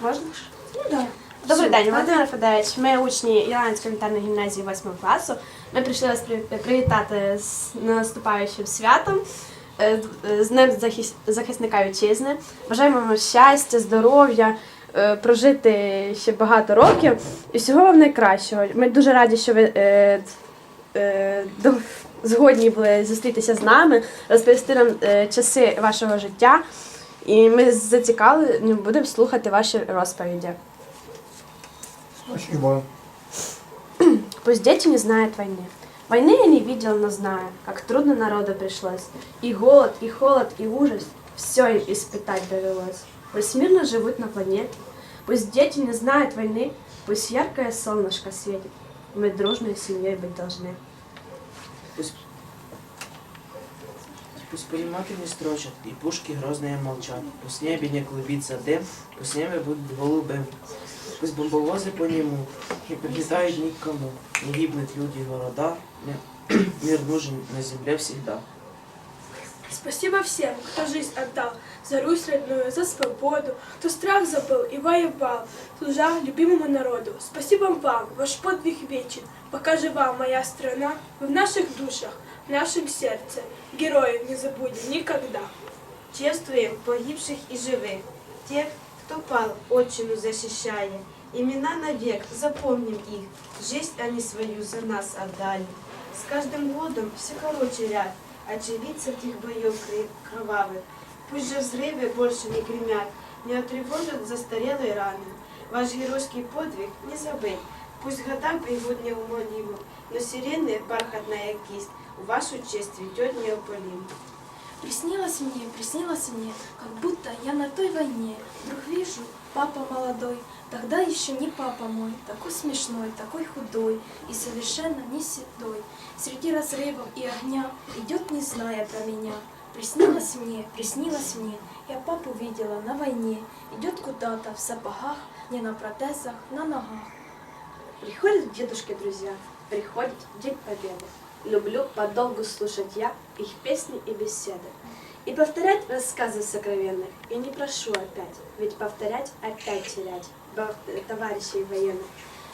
Можна? Ну да. Добрий день. Володимир Федорович. Ми учні Іланської елементарної гімназії 8 класу. Ми прийшли вас привітати з наступаючим святом, е, з Днем захис- захисника вітчизни. Бажаємо вам щастя, здоров'я, е, прожити ще багато років і всього вам найкращого. Ми дуже раді, що ви е, е, згодні були зустрітися з нами, розповісти нам е, часи вашого життя. І ми зацікавлені будемо слухати ваші розповіді. Спасибо. Пусть дети не знают войны. Войны я не видел, но знаю, как трудно народу пришлось. И голод, и холод, и ужас. Все им испытать довелось. Пусть мирно живут на планете. Пусть дети не знают войны. Пусть яркое солнышко светит. Мы дружной семьей быть должны. Пусть, пусть пулеметы не строчат, и пушки грозные молчат. Пусть в небе не клубится дым, пусть небо будет голубым. Пусть бомбовозы по нему не прилетают никому. Не гибнут люди и города. Мир, мир нужен на земле всегда. Спасибо всем, кто жизнь отдал за Русь родную, за свободу, кто страх забыл и воевал, служа любимому народу. Спасибо вам, ваш подвиг вечен, пока жива моя страна, вы в наших душах, В нашем сердце, героев не забудем никогда. Чествуем погибших и живых, тех, кто пал, отчину защищая. Имена навек, запомним их, жизнь они свою за нас отдали. С каждым годом все короче ряд очевидцев тех боев кровавых. Пусть же взрывы больше не гремят, не отревожат застарелые раны. Ваш геройский подвиг не забыть, пусть года бегут неумолимо, но сирены бархатная кисть в вашу честь ведет неопалимо. Приснилось мне, приснилось мне, как будто я на той войне. Вдруг вижу, папа молодой, тогда еще не папа мой, такой смешной, такой худой и совершенно не седой. Среди разрывов и огня идет, не зная про меня. Приснилось мне, приснилось мне, я папу видела на войне. Идет куда-то в сапогах, не на протезах, на ногах. Приходят дедушки друзья, приходит День Победы. Люблю подолгу слушать я их песни и беседы. И повторять рассказы сокровенные. И не прошу опять, ведь повторять опять терять э, товарищей военных,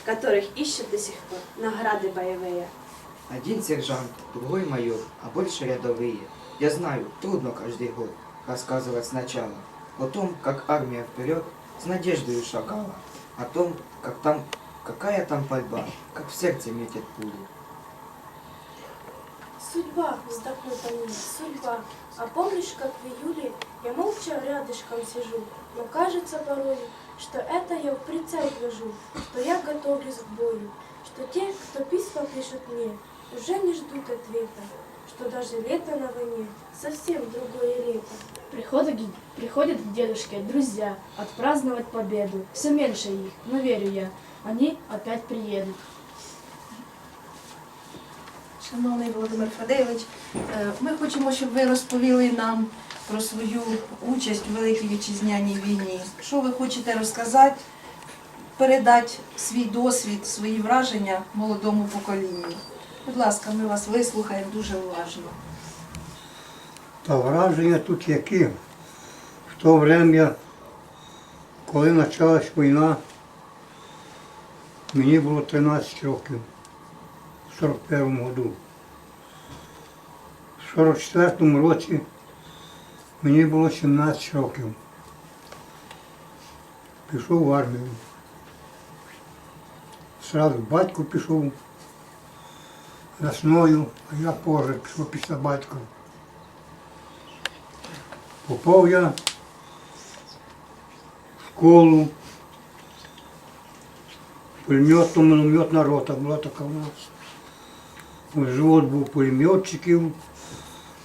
которых ищут до сих пор награды боевые. Один сержант, другой майор, а больше рядовые. Я знаю, трудно каждый год рассказывать сначала о том, как армия вперед с надеждой шагала, о том, как там, какая там пальба, как в сердце метит пули. Судьба, вздохнула мне, судьба. А помнишь, как в июле я молча рядышком сижу, но кажется порой, что это я в прицел гляжу, что я готовлюсь к бою, что те, кто письма пишут мне, уже не ждут ответа, что даже лето на войне совсем другое лето. Приходят, приходят к дедушке друзья отпраздновать победу. Все меньше их, но верю я, они опять приедут. Шановний Володимир Фадеєвич, е, ми хочемо, щоб ви розповіли нам про свою участь у Великій Вітчизняній війні. Що ви хочете розказати, передати свій досвід, свої враження молодому поколінню? Будь ласка, ми вас вислухаємо дуже уважно. Та враження тут які. В то время, коли почалась війна, мені було 13 років в 41-му году. В 44-му році мені було 17 років. Пішов в армію. Сразу батько пішов весною, а я позже пішов після батька. Попав я в школу. Пулеметно мінометна рота була така у нас. Взвод був пулеметчиків,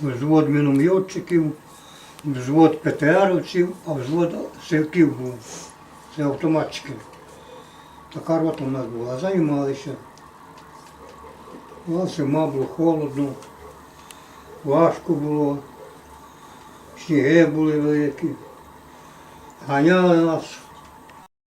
взвод мінометчиків, взвод ПТРовців, а взвод сивків був. Це автоматчики. Така рота у нас була. Займалися. Була зима, було холодно, важко було. Сніги були великі. Ганяли нас